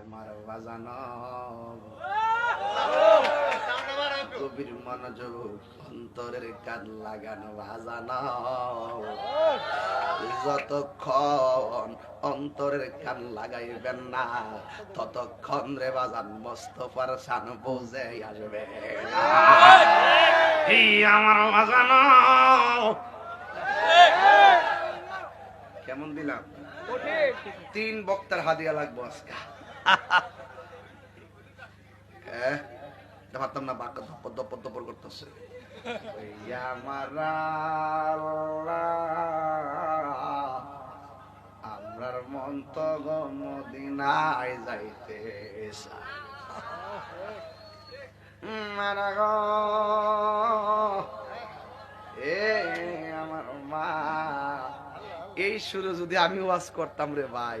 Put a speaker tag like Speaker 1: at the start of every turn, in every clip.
Speaker 1: আমার বাজানো। কবির মনোযোগ অন্তরের কান লাগানো বাজানো। যতক্ষণ অন্তরের কান লাগাইবেন না ততক্ষণ রে বাজান মোস্তফার সান বুঝে আসবে আমার বাজানো। কেমন দিলাম? তিন বক্তার হাদিয়া লাগবো আজকে। হ্যাঁ? ভাবতাম না বাক্য ধপ্পর ধপ্পর ধপ্পর করতেছে। আমরার মন তো মদিনায় যাইতে এ আমার মা, এই সুরে যদি আমি ওয়াজ করতাম রে ভাই।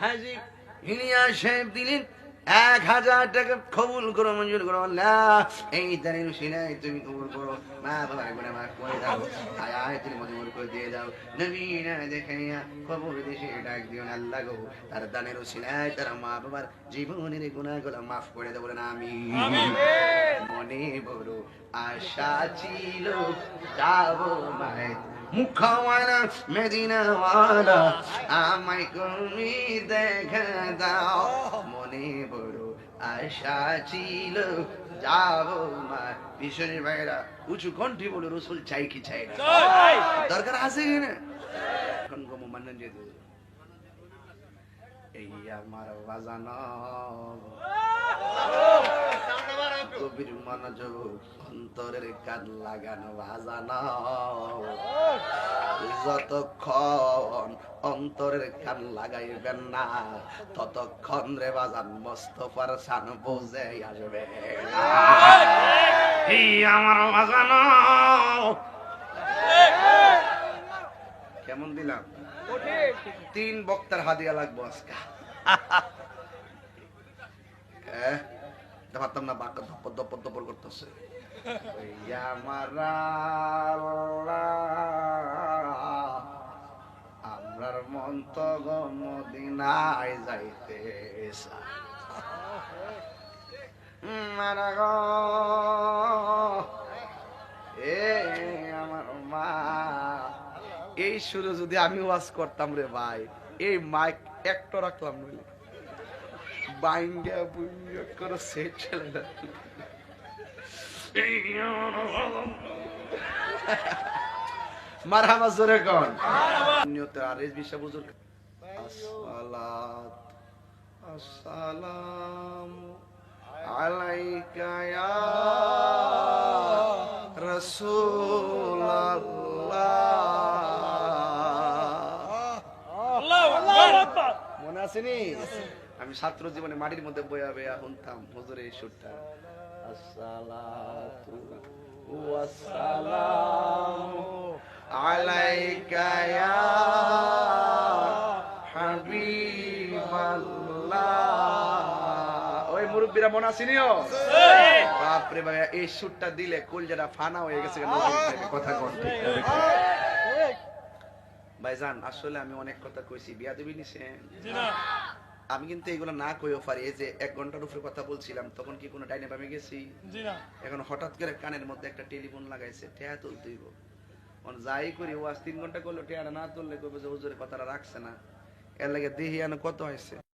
Speaker 1: হাজি হিনিয়া সাহেব দিলেন এক হাজার টাকা কবুল করো মঞ্জুর করো আল্লাহ। এই তারিখ সিনাই তুমি কবুল করো। মা বাবার মাফ করে দাও। আয় আয় তুমি মজবুর করে দিয়ে দাও। নবীনা দেখাইয়া কবুল দেশে ডাক দিও আল্লাহ গো। তার দানের সিনাই তার মা বাবার জীবনের গুণাগুলো মাফ করে দেবো না আমি। মনে বড় আশা ছিল যাব মায় মুখওয়ালা মেদিনাওয়ালা আমায় তুমি দেখা দাও। মনে বড় আশা ছিল যাব মা। ভীষণের ভাইরা উঁচু কণ্ঠে বলে রসুল চাই কি চাই না? দরকার আছে কি না? এখন গো মান্নান যেতে এই আমার বাজানো। কবির মনোযোগ অন্তরের কান লাগানো বাজানো। যতক্ষণ অন্তরের কান লাগাইবেন না ততক্ষণ রে বাজান মোস্তফার সান বুঝে আসবে আমার বাজানো। কেমন দিলাম? তিন বক্তার হাদিয়া লাগবো আজকে। ভাবতাম না বাক্য ধপ্পর ধপ্পর ধপ্পর করতেছে। আমার আমরার মন তো মদিনায় যাইতে এ, আমার মা। এই সুরে যদি আমি ওয়াজ করতাম রে ভাই, এই মাইক একটা রাখলাম নইলে। বাইঙ্গা জোরে কোন। নিয়তে আসসালাত আসসালাম আলাইকা ইয়া রাসূলুল্লাহ। মনে আসেনি আমি ছাত্র জীবনে মাটির মধ্যে বয়া বয়া শুনতাম হুজুরের এই সুরটা। আসসালাতু ওয়াসসালামু আলাইকা ইয়া হাবিবাল্লাহ। ওই মুরব্বিরা মনে আসেনিও বাপ রে ভাই এই সুরটা দিলে কলজাটা ফানা হয়ে গেছে কথা কন। ঠিক না বেঠিক? ভাইজান আসলে আমি অনেক কথা কইছি বিয়া দিবি নিছেন আমি কিন্তু এগুলো না কইও পারি এই যে এক ঘণ্টার উপরে কথা বলছিলাম তখন কি কোনো ডাইনে পামে গেছি? এখন হঠাৎ করে কানের মধ্যে একটা টেলিফোন লাগাইছে টেয়া তুলতেইব। যাই করি ওয়াজ তিন ঘণ্টা করল টেয়ারা না তুললে কইবে যে হুজুরের কথাটা রাখছে না। এর লাগে দেহি আনো কত হয়েছে?